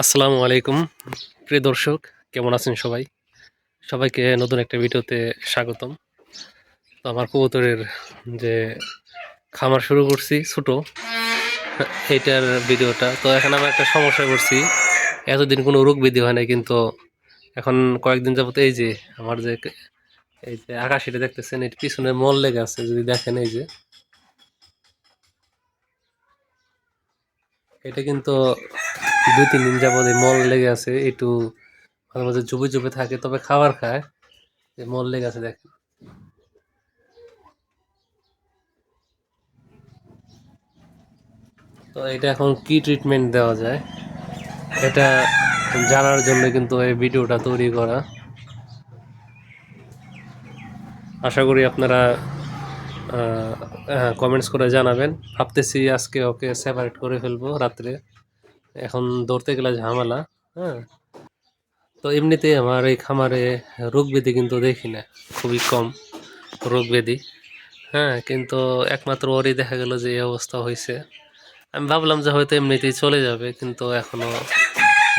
আসসালামু আলাইকুম। প্রিয় দর্শক, কেমন আছেন সবাই? সবাইকে নতুন একটা ভিডিওতে স্বাগতম। তো আমার কবুতরের যে খামার শুরু করছি, ছোট, এইটার ভিডিওটা। তো এখন আমি একটা সমস্যা করছি এতদিন কোনো রোগ বিধি হয় না কিন্তু এখন কয়েকদিন যাবত এই যে আমার যে এই যে আকাশিটা দেখতেছেন, এর পিছনে মল লেগে আছে, যদি দেখেন এই যে। এটা কিন্তু দুই তিন দিন যাবত এই মল লেগে আছে, একটু মাঝে মাঝে জুবে জুবে থাকে, তবে খাবার খায়। এই মল লেগে আছে দেখেন। তো এটা এখন কি ট্রিটমেন্ট দেওয়া যায়, এটা জানার জন্য কিন্তু এই ভিডিওটা তৈরি করা। আশা করি আপনারা কমেন্টস করে জানাবেন। ভাবতেছি আজকে ওকে সেপারেট করে ফেলব রাত্রে। এখন ধরতে গেলে ঝামেলা হ্যাঁ? তো এমনিতে আমার এই খামারে রোগ ব্যাধি কিন্তু দেখি না, খুবই কম রোগ ব্যাধি হ্যাঁ? কিন্তু একমাত্র ওরই দেখা গেল যে এই অবস্থা হয়েছে। আমি ভাবলাম যে হয়তো এমনিতেই চলে যাবে, কিন্তু এখনও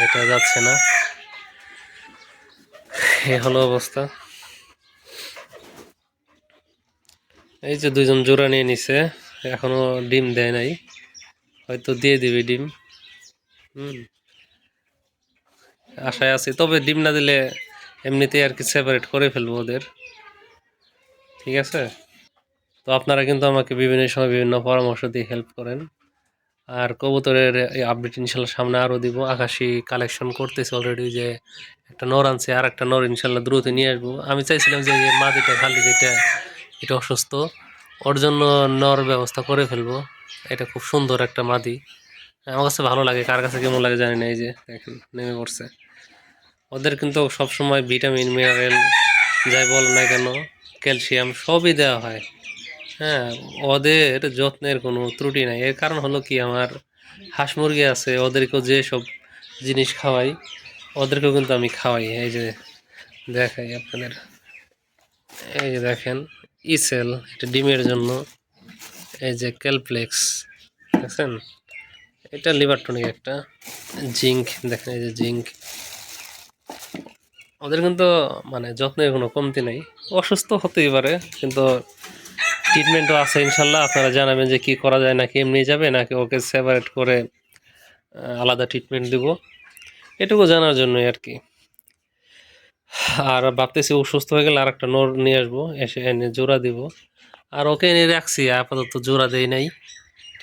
এটা যাচ্ছে না। এ হলো অবস্থা। এই যে দুইজন জোড়া নিয়ে নিছে এখনও ডিম দেয় নাই। হয়তো দিয়ে দিবে ডিম। আশায় আছি, তবে ডিম না দিলে এমনিতেই আর কি সেপারেট করে ফেলব ওদের। ঠিক আছে? তো আপনারা কিন্তু আমাকে বিভিন্ন সময় বিভিন্ন পরামর্শ দিয়ে হেল্প করেন। আর কবুতরের এই আপডেট ইনশাল্লাহ সামনে আরও দিব। আকাশি কালেকশন করতেছে অলরেডি যে একটা নর আনছে, আর একটা নর ইনশাল্লাহ দ্রুত নিয়ে আসব। আমি চাইছিলাম যে মাদিটা খালি যেটা, এটা অসুস্থ, ওর জন্য নর ব্যবস্থা করে ফেলব। এটা খুব সুন্দর একটা মাদি আমার কাছে ভালো লাগে। কার কাছে কেমন লাগে জানি না, এই যে দেখেন, নেমে পড়ছে। ওদের কিন্তু সবসময় ভিটামিন মিনারেল যাই বল না কেন ক্যালসিয়াম সবই দেওয়া হয়। হ্যাঁ ওদের যত্নের কোনো ত্রুটি নাই। এর কারণ হলো কি, আমার হাঁস মুরগি আছে, ওদেরকেও যে সব জিনিস খাওয়াই, ওদেরকেও কিন্তু আমি খাওয়াই। এই যে দেখাই আপনাদের। এই যে দেখেন ইসেল এটা ডিমের জন্য। এই যে ক্যালপ্লেক্স দেখছেন? এটা লিভার টনিক একটা। জিঙ্ক, দেখেন এই যে জিঙ্ক। ওদের কিন্তু মানে যত্নের কোনো কমতি নেই। অসুস্থ হতেই পারে, কিন্তু ট্রিটমেন্টও আছে ইনশাল্লাহ। আপনারা জানাবেন যে কি করা যায়, নাকি এমনি যাবে, নাকি ওকে সেপারেট করে আলাদা ট্রিটমেন্ট দিব। এটুকু জানার জন্যই আর কি। আর ভাবতেছি অসুস্থ হয়ে গেলে আর একটা নোর নিয়ে আসব, এসে এনে জোড়া দিব। আর ওকে এনে রাখছি, আপাতত জোড়া দেই নাই।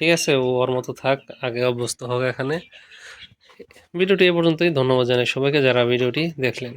ঠিক আছে, ও ওর মতো থাক, আগে অভ্যস্ত হোক এখানে। ভিডিওটি এ পর্যন্তই, ধন্যবাদ জানাই সবাইকে যারা ভিডিওটি দেখলেন।